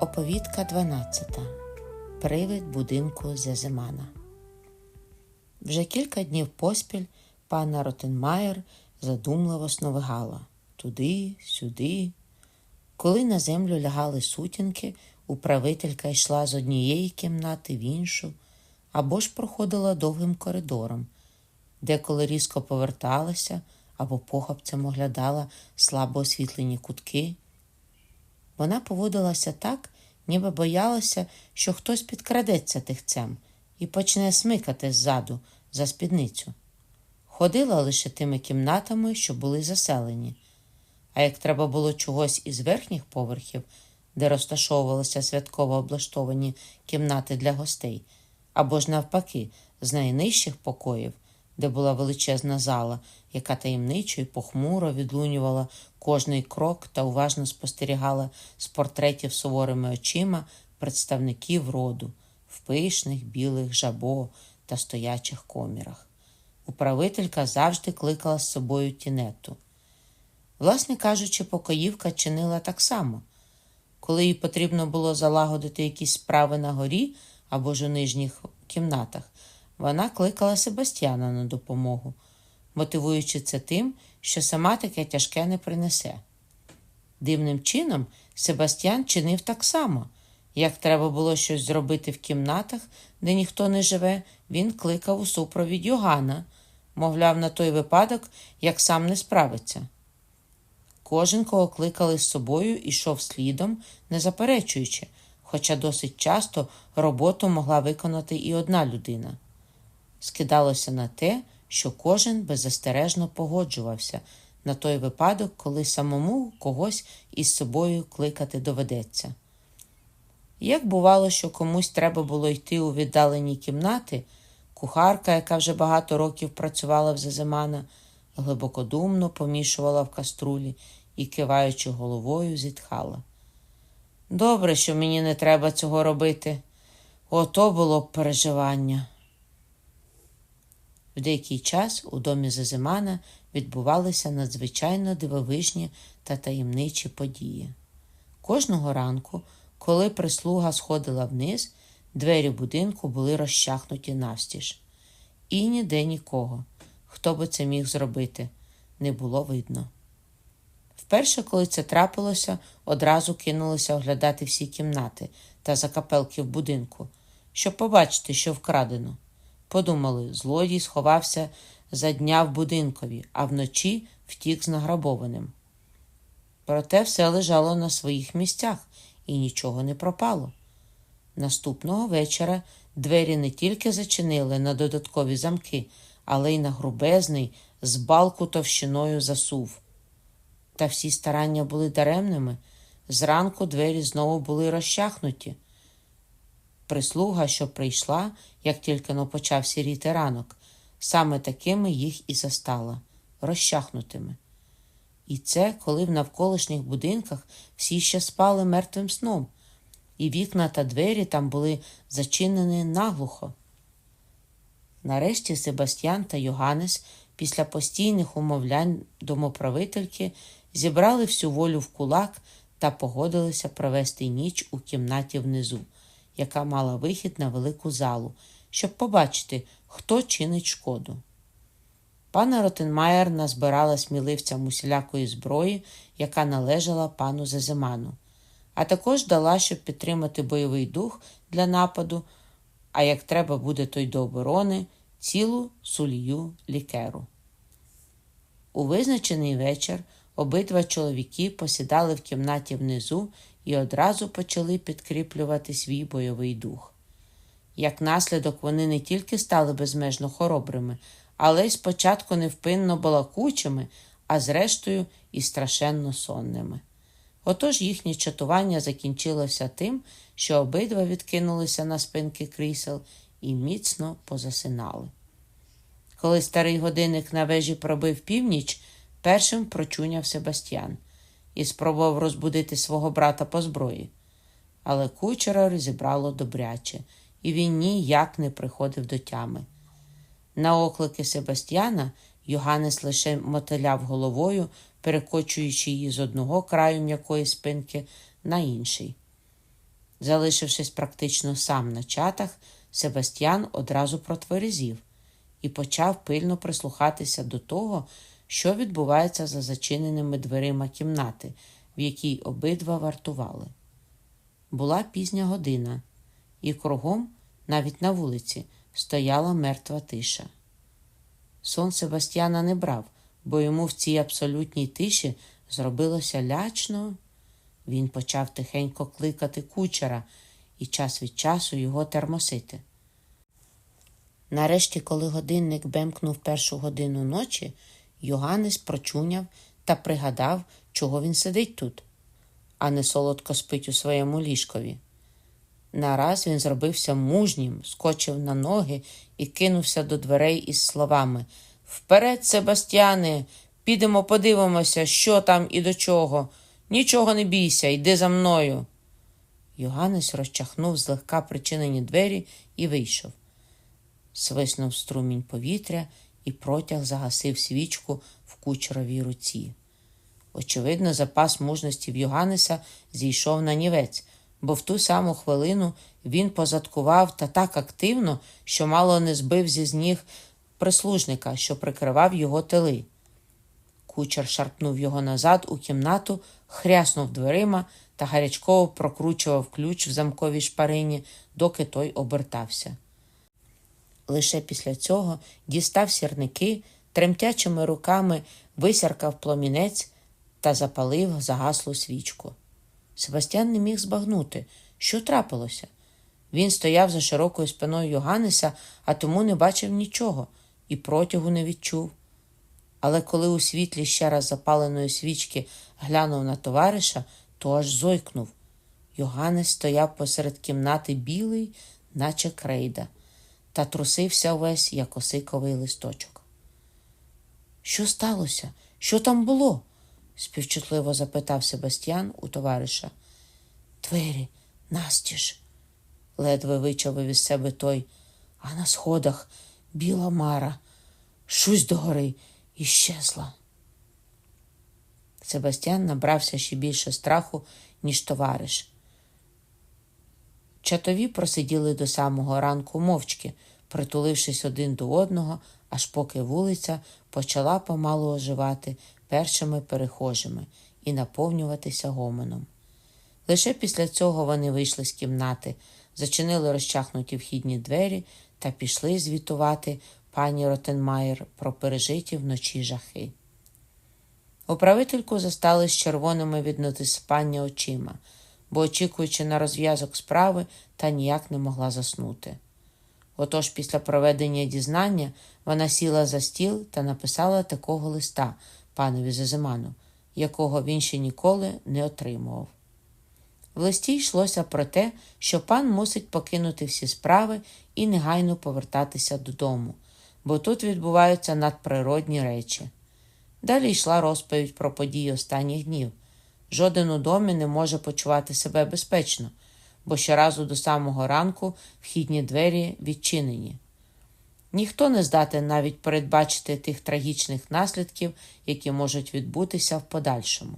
Оповідка 12. Привид будинку Зезимана. Вже кілька днів поспіль пана Ротенмаєр задумливо сновигала туди, сюди. Коли на землю лягали сутінки, управителька йшла з однієї кімнати в іншу або ж проходила довгим коридором, деколи різко поверталася або похапцем оглядала слабо освітлені кутки. Вона поводилася так, ніби боялася, що хтось підкрадеться тихцем і почне смикати ззаду за спідницю. Ходила лише тими кімнатами, що були заселені. А як треба було чогось із верхніх поверхів, де розташовувалися святково облаштовані кімнати для гостей, або ж навпаки, з найнижчих покоїв, де була величезна зала, яка таємничо і похмуро відлунювала кожний крок та уважно спостерігала з портретів суворими очима представників роду в пишних білих жабо та стоячих комірах. Управителька завжди кликала з собою тінету. Власне кажучи, покоївка чинила так само. Коли їй потрібно було залагодити якісь справи на горі або ж у нижніх кімнатах, вона кликала Себастьяна на допомогу, мотивуючи це тим, що сама таке тяжке не принесе. Дивним чином, Себастьян чинив так само. Як треба було щось зробити в кімнатах, де ніхто не живе, він кликав у супровід Йогана, мовляв, на той випадок, як сам не справиться. Кожен, кого кликали з собою, ішов слідом, не заперечуючи, хоча досить часто роботу могла виконати і одна людина. Скидалося на те, що кожен беззастережно погоджувався на той випадок, коли самому когось із собою кликати доведеться. Як бувало, що комусь треба було йти у віддалені кімнати, кухарка, яка вже багато років працювала в Зазимана, глибокодумно помішувала в каструлі і, киваючи головою, зітхала. Добре, що мені не треба цього робити. Ото було б переживання. В деякий час у домі Зазимана відбувалися надзвичайно дивовижні та таємничі події. Кожного ранку, коли прислуга сходила вниз, двері будинку були розчахнуті навстіж. І ніде нікого. Хто би це міг зробити, не було видно. Вперше, коли це трапилося, одразу кинулися оглядати всі кімнати та закапелки в будинку, щоб побачити, що вкрадено. Подумали, злодій сховався за дня в будинкові, а вночі втік з награбованим. Проте все лежало на своїх місцях і нічого не пропало. Наступного вечора двері не тільки зачинили на додаткові замки, але й на грубезний, з балку товщиною засув. Та всі старання були даремними. Зранку двері знову були розчахнуті. Прислуга, що прийшла, як тільки но почав сіріти ранок, саме такими їх і застала розчахнутими. І це коли в навколишніх будинках всі ще спали мертвим сном, і вікна та двері там були зачинені наглухо. Нарешті Себастьян та Йоганнес після постійних умовлянь домоправительки зібрали всю волю в кулак та погодилися провести ніч у кімнаті внизу, яка мала вихід на велику залу, щоб побачити, хто чинить шкоду. Пана Ротенмаєр назбирала сміливцям усілякої зброї, яка належала пану Зазиману, а також дала, щоб підтримати бойовий дух для нападу, а як треба буде той до оборони, цілу сулію лікеру. У визначений вечір обидва чоловіки посідали в кімнаті внизу і одразу почали підкріплювати свій бойовий дух. Як наслідок, вони не тільки стали безмежно хоробрими, але й спочатку невпинно балакучими, а зрештою і страшенно сонними. Отож їхнє чатування закінчилося тим, що обидва відкинулися на спинки крісел і міцно позасинали. Коли старий годинник на вежі пробив північ, першим прочуняв Себастьян і спробував розбудити свого брата по зброї. Але кучера розібрало добряче, і він ніяк не приходив до тями. На оклики Себастьяна Йоганнес лише мотиляв головою, перекочуючи її з одного краю м'якої спинки на інший. Залишившись практично сам на чатах, Себастьян одразу протверезів і почав пильно прислухатися до того, що відбувається за зачиненими дверима кімнати, в якій обидва вартували. Була пізня година, і кругом, навіть на вулиці, стояла мертва тиша. Сон Себастьяна не брав, бо йому в цій абсолютній тиші зробилося лячно. Він почав тихенько кликати кучера і час від часу його термосити. Нарешті, коли годинник бемкнув першу годину ночі, Йоганнес прочуняв та пригадав, чого він сидить тут, а не солодко спить у своєму ліжкові. Нараз він зробився мужнім, скочив на ноги і кинувся до дверей із словами Вперед, Себастьяне, підемо подивимося, що там і до чого. Нічого не бійся, йди за мною. Йоганнес розчахнув злегка причинені двері і вийшов. Свиснув струмінь повітря і протяг загасив свічку в кучеровій руці. Очевидно, запас мужності в Йоганнеса зійшов на нівець, бо в ту саму хвилину він позадкував та так активно, що мало не збив зі зніг прислужника, що прикривав його тили. Кучер шарпнув його назад у кімнату, хряснув дверима та гарячково прокручував ключ в замковій шпарині, доки той обертався. Лише після цього дістав сірники, тремтячими руками висяркав пломінець та запалив загаслу свічку. Себастьян не міг збагнути, що трапилося. Він стояв за широкою спиною Йоганнеса, а тому не бачив нічого і протягу не відчув. Але коли у світлі ще раз запаленої свічки глянув на товариша, то аж зойкнув. Йоганнес стояв посеред кімнати білий, наче крейда, та трусився увесь, як осиковий листочок. Що сталося? Що там було? співчутливо запитав Себастьян у товариша. Двері, настіж, ледве вичавив із себе той, а на сходах біла мара, щось догори і щезла. Себастьян набрався ще більше страху, ніж товариш. Чатові просиділи до самого ранку мовчки, притулившись один до одного, аж поки вулиця почала помалу оживати першими перехожими і наповнюватися гомоном. Лише після цього вони вийшли з кімнати, зачинили розчахнуті вхідні двері та пішли звітувати пані Ротенмаєр про пережиті вночі жахи. Управительку застали з червоними від натиспання очима, бо, очікуючи на розв'язок справи, та ніяк не могла заснути. Отож, після проведення дізнання вона сіла за стіл та написала такого листа панові Зазиману, якого він ще ніколи не отримував. В листі йшлося про те, що пан мусить покинути всі справи і негайно повертатися додому, бо тут відбуваються надприродні речі. Далі йшла розповідь про події останніх днів. Жоден у домі не може почувати себе безпечно, бо щоразу до самого ранку вхідні двері відчинені. Ніхто не здатен навіть передбачити тих трагічних наслідків, які можуть відбутися в подальшому.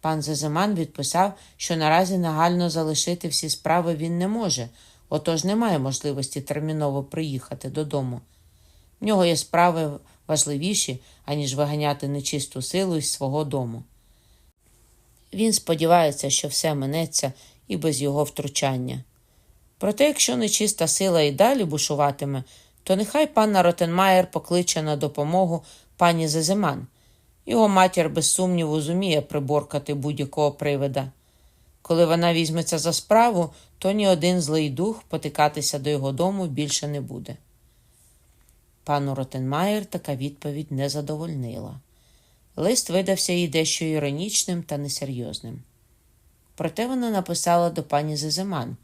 Пан Зазиман відписав, що наразі нагально залишити всі справи він не може, отож немає можливості терміново приїхати додому. В нього є справи важливіші, аніж виганяти нечисту силу із свого дому. Він сподівається, що все минеться і без його втручання. Проте, якщо нечиста сила і далі бушуватиме, то нехай панна Ротенмаєр покличе на допомогу пані Зазиман. Його матір, без сумніву, зуміє приборкати будь-якого привида. Коли вона візьметься за справу, то ні один злий дух потикатися до його дому більше не буде. Пану Ротенмаєр така відповідь не задовольнила. Лист видався їй дещо іронічним та несерйозним. Проте вона написала до пані Зеземан.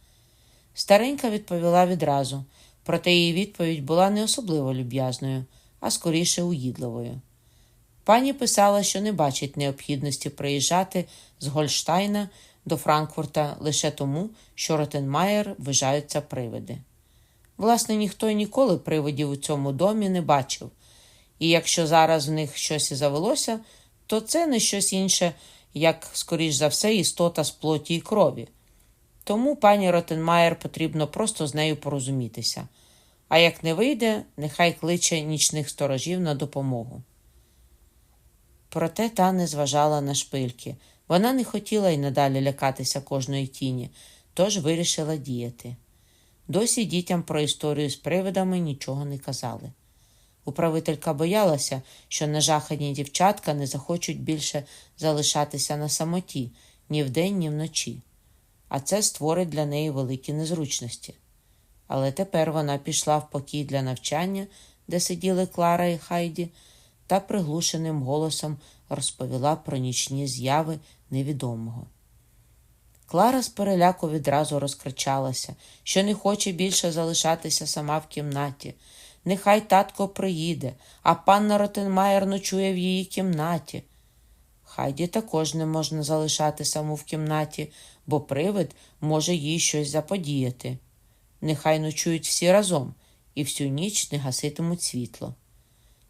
Старенька відповіла відразу, проте її відповідь була не особливо люб'язною, а скоріше уїдливою. Пані писала, що не бачить необхідності приїжджати з Гольштайна до Франкфурта лише тому, що Ротенмаєр вважаються привиди. Власне, ніхто й ніколи привидів у цьому домі не бачив, і якщо зараз в них щось і завелося, то це не щось інше, як, скоріш за все, істота з плоті і крові. Тому пані Ротенмаєр потрібно просто з нею порозумітися. А як не вийде, нехай кличе нічних сторожів на допомогу. Проте та не зважала на шпильки. Вона не хотіла й надалі лякатися кожної тіні, тож вирішила діяти. Досі дітям про історію з привидами нічого не казали. Управителька боялася, що нажахані дівчатка не захочуть більше залишатися на самоті ні вдень, ні вночі, а це створить для неї великі незручності. Але тепер вона пішла в покій для навчання, де сиділи Клара і Хайді, та приглушеним голосом розповіла про нічні зяви невідомого. Клара з переляку відразу розкричалася, що не хоче більше залишатися сама в кімнаті. Нехай татко приїде, а панна Ротенмаєр ночує в її кімнаті. Хайді також не можна залишати саму в кімнаті, бо привид може їй щось заподіяти. Нехай ночують всі разом і всю ніч не гаситимуть світло.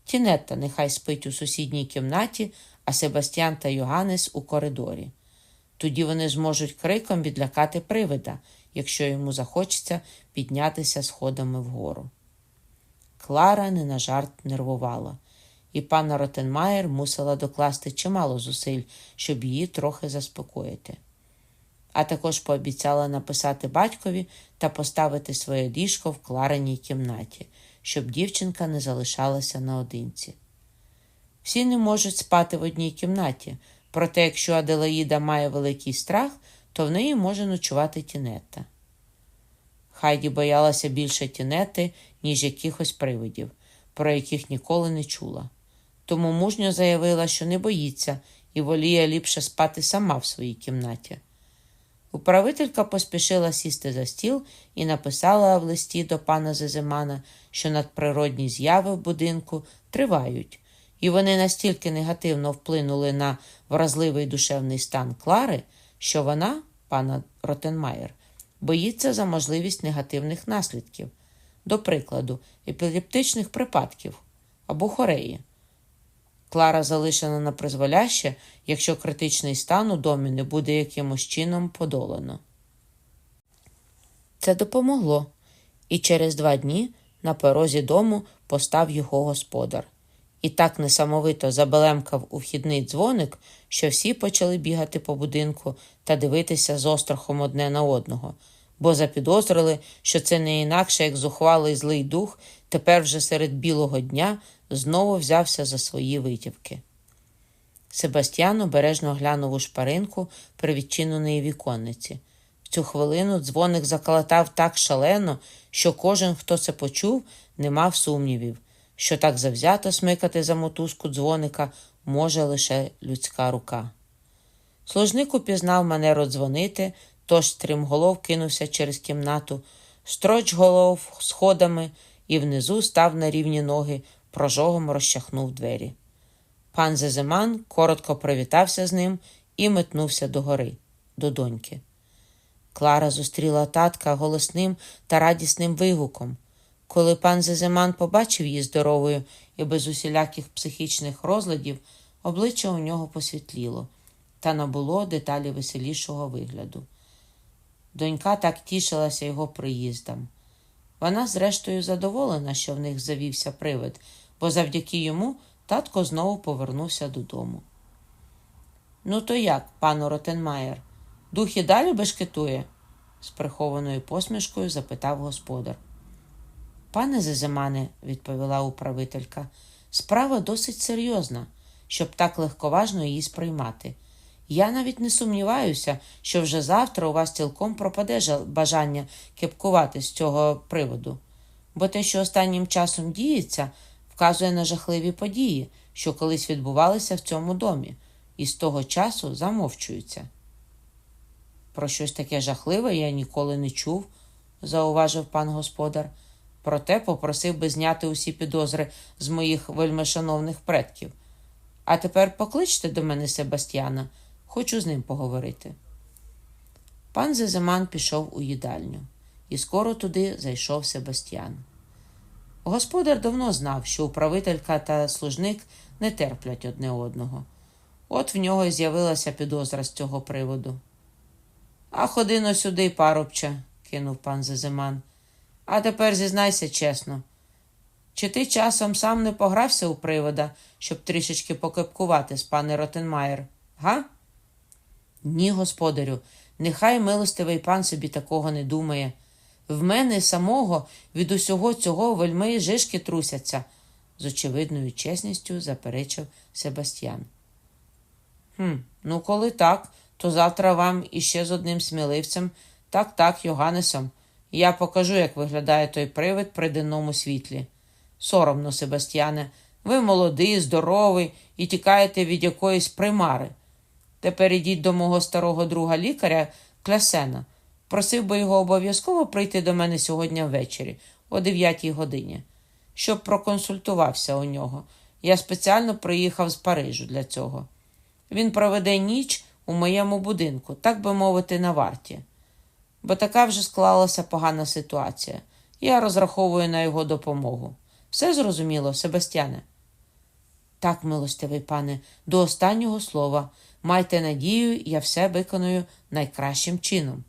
Тінетта нехай спить у сусідній кімнаті, а Себастьян та Йоганнес у коридорі. Тоді вони зможуть криком відлякати привида, якщо йому захочеться піднятися сходами вгору. Клара не на жарт нервувала, і пана Ротенмаєр мусила докласти чимало зусиль, щоб її трохи заспокоїти. А також пообіцяла написати батькові та поставити своє ліжко в Клариній кімнаті, щоб дівчинка не залишалася наодинці. Всі не можуть спати в одній кімнаті, проте якщо Аделаїда має великий страх, то в неї може ночувати тінетта. Хайді боялася більше тінети, ніж якихось привидів, про яких ніколи не чула. Тому мужньо заявила, що не боїться і воліє ліпше спати сама в своїй кімнаті. Управителька поспішила сісти за стіл і написала в листі до пана Зезимана, що надприродні зяви в будинку тривають, і вони настільки негативно вплинули на вразливий душевний стан Клари, що вона, пана Ротенмаєр, боїться за можливість негативних наслідків, до прикладу, епілептичних припадків або хореї. Клара залишена на призволяще, якщо критичний стан у домі не буде якимось чином подолано. Це допомогло, і через два дні на порозі дому постав його господар. І так несамовито забелемкав у вхідний дзвоник, що всі почали бігати по будинку та дивитися з острахом одне на одного, бо запідозрили, що це не інакше, як зухвалий злий дух, тепер вже серед білого дня знову взявся за свої витівки. Себастьян обережно глянув у шпаринку при відчиненої віконниці. В цю хвилину дзвоник заколотав так шалено, що кожен, хто це почув, не мав сумнівів, що так завзято смикати за мотузку дзвоника може лише людська рука. Служник упізнав манеру дзвонити, тож стрімголов кинувся через кімнату, строч голов сходами і внизу став на рівні ноги, прожогом розчахнув двері. Пан Зезиман коротко привітався з ним і метнувся до гори, до доньки. Клара зустріла татка голосним та радісним вигуком. Коли пан Зезиман побачив її здоровою і без усіляких психічних розладів, обличчя у нього посвітліло та набуло деталі веселішого вигляду. Донька так тішилася його приїздом. Вона, зрештою, задоволена, що в них завівся привид, бо завдяки йому татко знову повернувся додому. Ну, то як, пану Ротенмаєр, дух і далі бешкетує? з прихованою посмішкою запитав господар. Пане Зезимане, відповіла управителька, справа досить серйозна, щоб так легковажно її сприймати. Я навіть не сумніваюся, що вже завтра у вас цілком пропаде бажання кепкувати з цього приводу, бо те, що останнім часом діється, вказує на жахливі події, що колись відбувалися в цьому домі, і з того часу замовчуються. Про щось таке жахливе я ніколи не чув, зауважив пан господар, проте попросив би зняти усі підозри з моїх вельмишановних предків. А тепер покличте до мене Себастьяна. Хочу з ним поговорити. Пан Зеземан пішов у їдальню, і скоро туди зайшов Себастьян. Господар давно знав, що управителька та служник не терплять одне одного. От в нього й з'явилася підозра з цього приводу. А ходи но сюди, парубче, кинув пан Зазиман. А тепер зізнайся чесно. Чи ти часом сам не погрався у привода, щоб трішечки покипкувати з пане Ротенмаєр, га? Ні, господарю, нехай милостивий пан собі такого не думає. В мене самого від усього цього вельми жишки трусяться, з очевидною чесністю заперечив Себастьян. Хм, ну коли так, то завтра вам іще з одним сміливцем, так так, Йоганнесом. Я покажу, як виглядає той привид при денному світлі. Соромно, Себастьяне, ви молодий, здоровий і тікаєте від якоїсь примари. Тепер ідіть до мого старого друга лікаря Клясена. Просив би його обов'язково прийти до мене сьогодні ввечері, о 9 годині, щоб проконсультувався у нього. Я спеціально приїхав з Парижу для цього. Він проведе ніч у моєму будинку, так би мовити, на варті. Бо така вже склалася погана ситуація. Я розраховую на його допомогу. Все зрозуміло, Себастьяне? Так, милостивий пане, до останнього слова. Майте надію, я все виконую найкращим чином.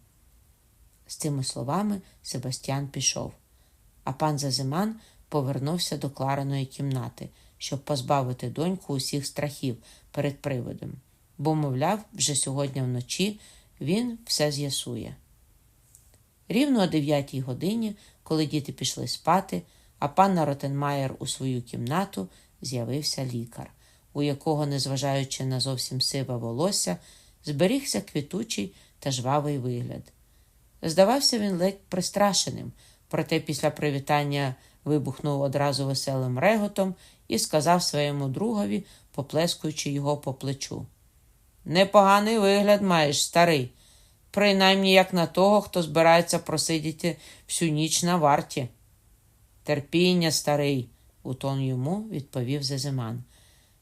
З цими словами Себастьян пішов, а пан Зазиман повернувся до Клариної кімнати, щоб позбавити доньку усіх страхів перед приводом, бо, мовляв, вже сьогодні вночі він все з'ясує. Рівно о дев'ятій годині, коли діти пішли спати, а панна Ротенмаєр у свою кімнату з'явився лікар, у якого, незважаючи на зовсім сиве волосся, зберігся квітучий та жвавий вигляд. Здавався він ледь пристрашеним, проте після привітання вибухнув одразу веселим реготом і сказав своєму другові, поплескуючи його по плечу. Непоганий вигляд маєш, старий, принаймні як на того, хто збирається просидіти всю ніч на варті. Терпіння, старий, у тон йому відповів Зазиман.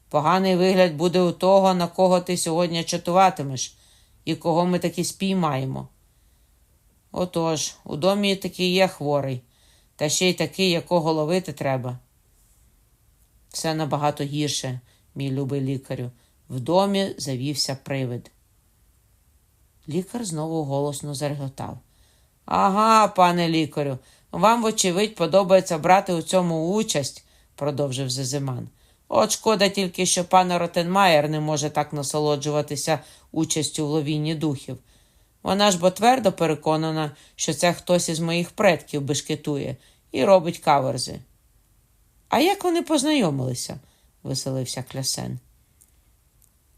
Поганий вигляд буде у того, на кого ти сьогодні чатуватимеш, і кого ми таки спіймаємо. Отож, у домі таки є хворий, та ще й такий, якого ловити треба. Все набагато гірше, мій любий лікарю. В домі завівся привид. Лікар знову голосно зареготав. Ага, пане лікарю, вам, вочевидь, подобається брати у цьому участь, продовжив Зазиман. От шкода тільки, що пан Ротенмаєр не може так насолоджуватися участю в ловінні духів. Вона ж бо твердо переконана, що це хтось із моїх предків бешкетує і робить каверзи. А як вони познайомилися? веселився Клясен.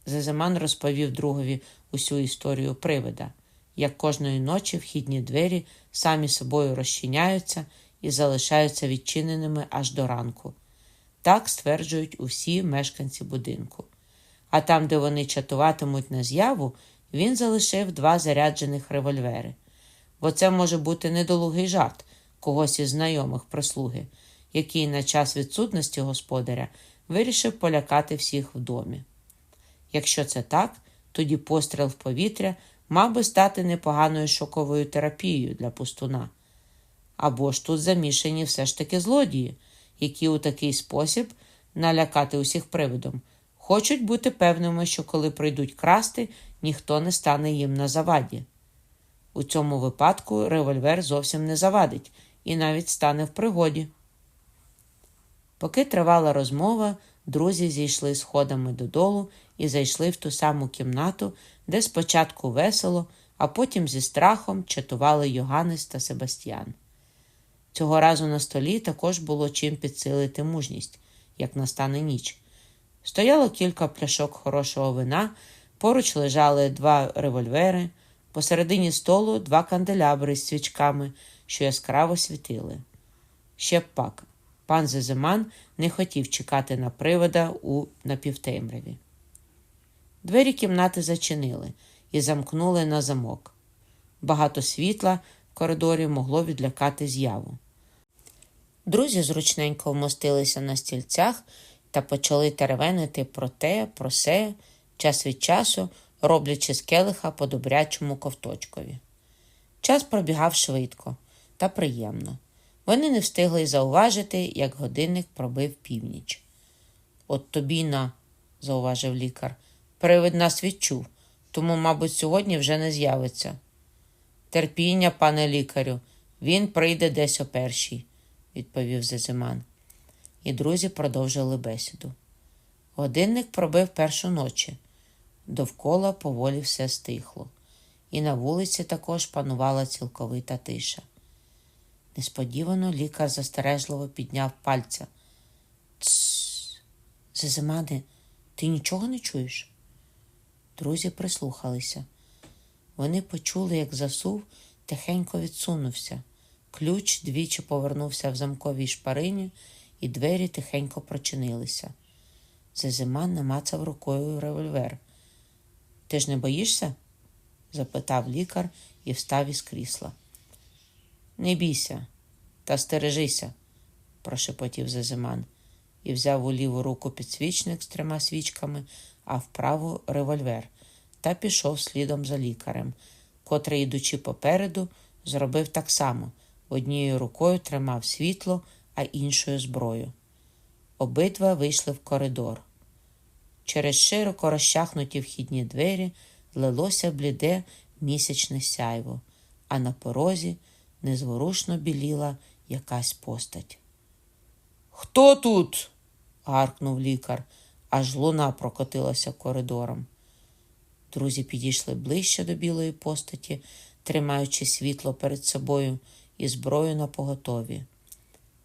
Зазиман розповів другові усю історію привида, як кожної ночі вхідні двері самі собою розчиняються і залишаються відчиненими аж до ранку. Так стверджують усі мешканці будинку. А там, де вони чатуватимуть на з'яву, він залишив два заряджених револьвери. Бо це може бути недолугий жарт когось із знайомих прислуги, який на час відсутності господаря вирішив полякати всіх в домі. Якщо це так, тоді постріл в повітря мав би стати непоганою шоковою терапією для пустуна. Або ж тут замішані все ж таки злодії, які у такий спосіб налякати усіх привидом, хочуть бути певними, що коли прийдуть красти, ніхто не стане їм на заваді. У цьому випадку револьвер зовсім не завадить і навіть стане в пригоді. Поки тривала розмова, друзі зійшли сходами додолу і зайшли в ту саму кімнату, де спочатку весело, а потім зі страхом чатували Йоганнес та Себастьян. Цього разу на столі також було чим підсилити мужність, як настане ніч. Стояло кілька пляшок хорошого вина, поруч лежали два револьвери, посередині столу два канделябри з свічками, що яскраво світили. Ще б пак. Пан Зезиман не хотів чекати на привода у напівтемряві. Двері кімнати зачинили і замкнули на замок. Багато світла в коридорі могло відлякати з'яву. Друзі зручненько вмостилися на стільцях та почали теревенити про те, про се, час від часу, роблячи з келиха по добрячому ковточкові. Час пробігав швидко та приємно. Вони не встигли зауважити, як годинник пробив північ. От тобі на, зауважив лікар, привид нас відчув, тому, мабуть, сьогодні вже не з'явиться. Терпіння, пане лікарю, він прийде десь о першій, відповів Зазиман. І друзі продовжили бесіду. Годинник пробив першу ночі. Довкола поволі все стихло, і на вулиці також панувала цілковита тиша. Несподівано лікар застережливо підняв пальця. Тсс, Зазимане, ти нічого не чуєш? Друзі прислухалися. Вони почули, як засув тихенько відсунувся. Ключ двічі повернувся в замковій шпарині, і двері тихенько прочинилися. Зазиман намацав рукою револьвер. Ти ж не боїшся? запитав лікар і встав із крісла. Не бійся, та стережися, прошепотів Зазиман і взяв у ліву руку підсвічник з трьома свічками, а в праву револьвер, та пішов слідом за лікарем, котрий, ідучи попереду, зробив так само однією рукою тримав світло, а іншою зброю. Обидва вийшли в коридор. Через широко розчахнуті вхідні двері лилося бліде місячне сяйво, а на порозі незворушно біліла якась постать. Хто тут? гаркнув лікар, аж луна прокотилася коридором. Друзі підійшли ближче до білої постаті, тримаючи світло перед собою і зброю на поготові.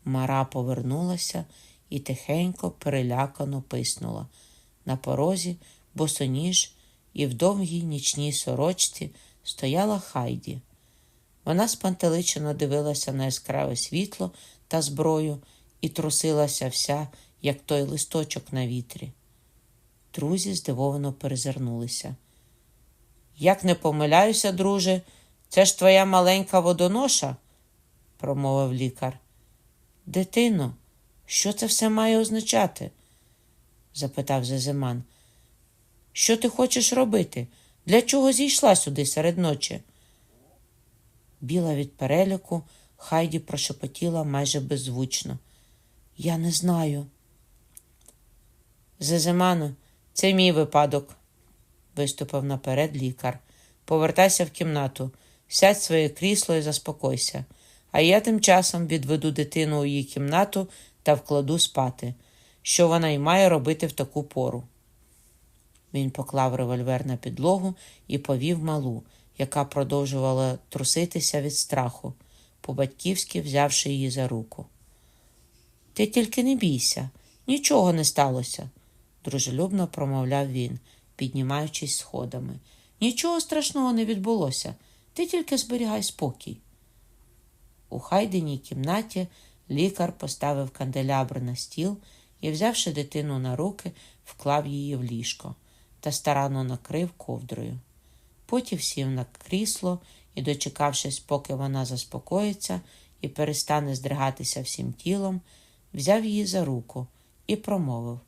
Мара повернулася і тихенько, перелякано писнула. На порозі, босоніж і в довгій нічній сорочці стояла Хайді. Вона спантеличено дивилася на яскраве світло та зброю і трусилася вся, як той листочок на вітрі. Друзі здивовано перезирнулися. Як не помиляюся, друже, це ж твоя маленька водоноша, промовив лікар. Дитино, що це все має означати? запитав Зазиман. Що ти хочеш робити? Для чого зійшла сюди серед ночі? Біла від переляку, Хайді прошепотіла майже беззвучно. Я не знаю. Зазимано, це мій випадок, виступив наперед лікар. Повертайся в кімнату, сядь в своє крісло і заспокойся, а я тим часом відведу дитину у її кімнату та вкладу спати, що вона й має робити в таку пору. Він поклав револьвер на підлогу і повів малу, яка продовжувала труситися від страху, по-батьківськи взявши її за руку. Ти тільки не бійся, нічого не сталося, дружелюбно промовляв він, піднімаючись сходами. Нічого страшного не відбулося, ти тільки зберігай спокій. У хайденій кімнаті лікар поставив канделябр на стіл і, взявши дитину на руки, вклав її в ліжко та старанно накрив ковдрою. Потім сів на крісло і, дочекавшись, поки вона заспокоїться і перестане здригатися всім тілом, взяв її за руку і промовив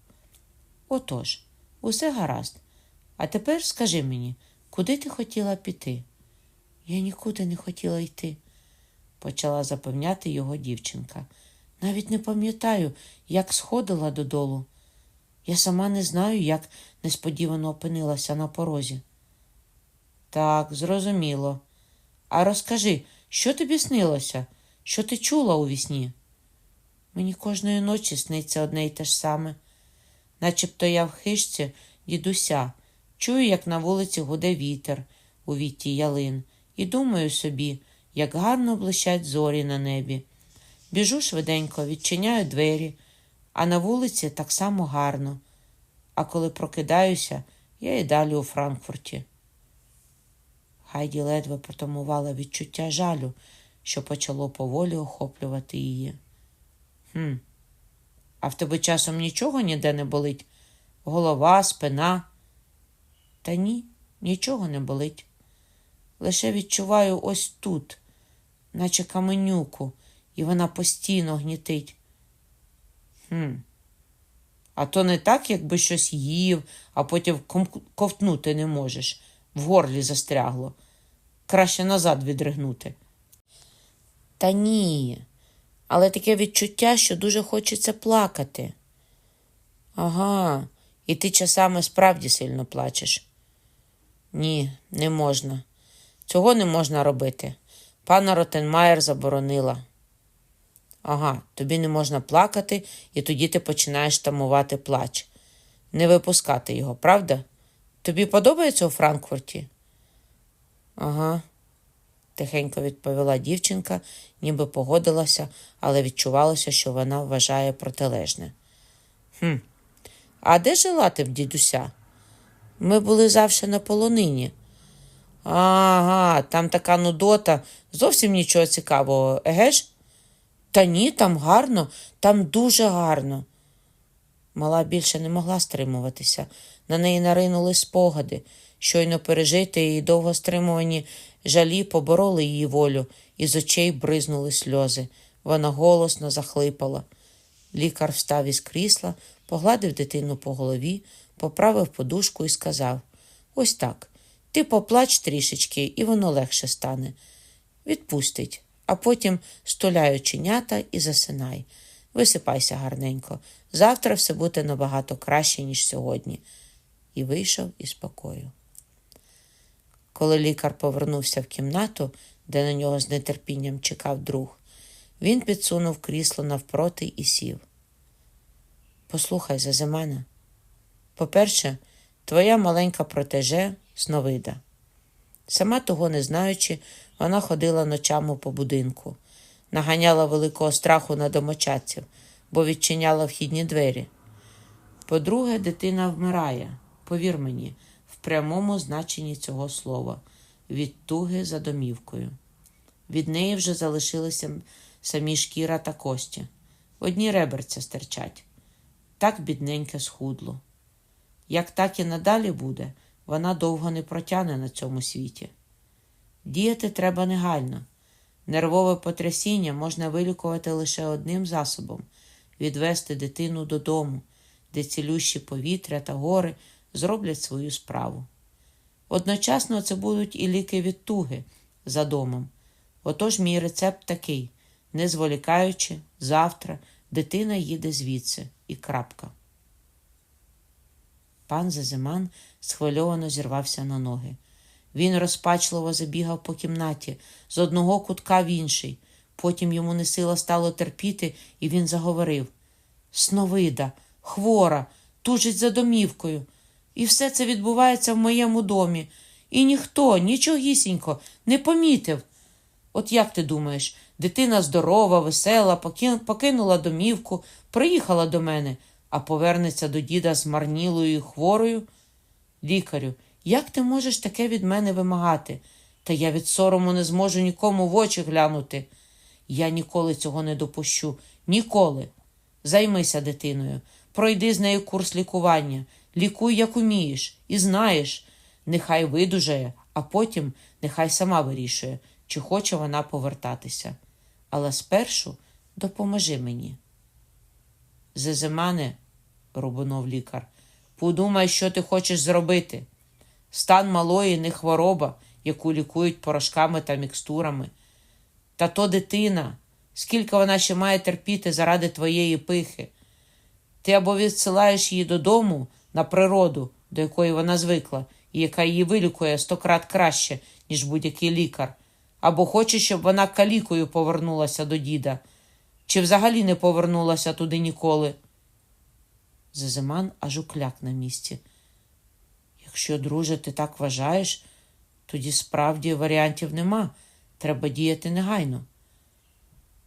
Отож, усе гаразд. А тепер скажи мені, куди ти хотіла піти? Я нікуди не хотіла йти, почала запевняти його дівчинка. Навіть не пам'ятаю, як сходила додолу. Я сама не знаю, як несподівано опинилася на порозі. Так, зрозуміло. А розкажи, що тобі снилося? Що ти чула у вісні? Мені кожної ночі сниться одне й те ж саме. Начебто я в хижці дідуся, чую, як на вулиці гуде вітер у віті ялин, і думаю собі, як гарно блищать зорі на небі. Біжу швиденько, відчиняю двері, а на вулиці так само гарно. А коли прокидаюся, я і далі у Франкфурті. Хайді ледве протамувала відчуття жалю, що почало поволі охоплювати її. Хм, а в тебе часом нічого ніде не болить? Голова, спина? Та ні, нічого не болить. Лише відчуваю ось тут, наче каменюку, і вона постійно гнітить. Хм. А то не так, якби щось їв, а потім ковтнути не можеш. В горлі застрягло. Краще назад відригнути. Та ні, але таке відчуття, що дуже хочеться плакати. Ага, і ти часами справді сильно плачеш. Ні, не можна. Цього не можна робити. Пана Ротенмаєр заборонила. Ага, тобі не можна плакати, і тоді ти починаєш тамувати плач. Не випускати його, правда? Тобі подобається у Франкфурті? Ага, тихенько відповіла дівчинка, ніби погодилася, але відчувалося, що вона вважає протилежне. Хм, а де жила ти в дідуся? Ми були завжди на полонині. Ага, там така нудота, зовсім нічого цікавого, еге ж? Та ні, там гарно, там дуже гарно. Мала більше не могла стримуватися. На неї наринули спогади. Щойно пережити і довго стримувані жалі побороли її волю, і з очей бризнули сльози. Вона голосно захлипала. Лікар встав із крісла, погладив дитину по голові, поправив подушку і сказав: Ось так. Ти поплач трішечки, і воно легше стане. Відпустить, а потім стуляй оченята і засинай. Висипайся гарненько. Завтра все буде набагато краще, ніж сьогодні. І вийшов із покою. Коли лікар повернувся в кімнату, де на нього з нетерпінням чекав друг, він підсунув крісло навпроти і сів. Послухай, Зазимана, по-перше, твоя маленька протеже Сновида. Сама того не знаючи, вона ходила ночами по будинку, наганяла великого страху на домочадців, бо відчиняла вхідні двері. По-друге, дитина вмирає, повір мені, прямому значенні цього слова, від туги за домівкою. Від неї вже залишилися самі шкіра та кості. Одні реберця стирчать. Так бідненьке схудло. Як так і надалі буде, вона довго не протягне на цьому світі. Діяти треба негайно. Нервове потрясіння можна вилікувати лише одним засобом відвести дитину додому, де цілющі повітря та гори зроблять свою справу. Одночасно це будуть і ліки від туги за домом. Отож мій рецепт такий: не зволікаючи, завтра дитина їде звідси і крапка. Пан Зазиман схвильовано зірвався на ноги. Він розпачливо забігав по кімнаті з одного кутка в інший. Потім йому не сила стало терпіти, і він заговорив Сновида, хвора, тужить за домівкою. І все це відбувається в моєму домі. І ніхто, нічогісінько, не помітив. От як ти думаєш, дитина здорова, весела, покинула домівку, приїхала до мене, а повернеться до діда з марнілою і хворою? Лікарю, як ти можеш таке від мене вимагати? Та я від сорому не зможу нікому в очі глянути. Я ніколи цього не допущу. Ніколи. Займися дитиною, пройди з нею курс лікування, лікуй, як умієш, і знаєш. Нехай видужає, а потім нехай сама вирішує, чи хоче вона повертатися. Але спершу допоможи мені. Зезимане, рубанув лікар, подумай, що ти хочеш зробити. Стан малої не хвороба, яку лікують порошками та мікстурами. Та то дитина, скільки вона ще має терпіти заради твоєї пихи. Ти або відсилаєш її додому на природу, до якої вона звикла, і яка її вилікує сто крат краще, ніж будь-який лікар, або хочеш, щоб вона калікою повернулася до діда, чи взагалі не повернулася туди ніколи. Зазиман аж укляк на місці. Якщо, друже, ти так вважаєш, тоді справді варіантів нема. Треба діяти негайно.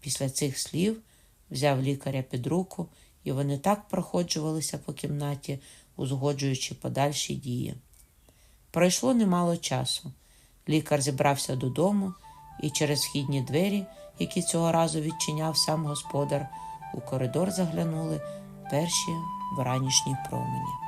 Після цих слів взяв лікаря під руку, і вони так проходжувалися по кімнаті, узгоджуючи подальші дії. Пройшло немало часу. Лікар зібрався додому, і через східні двері, які цього разу відчиняв сам господар, у коридор заглянули перші вранішні промені.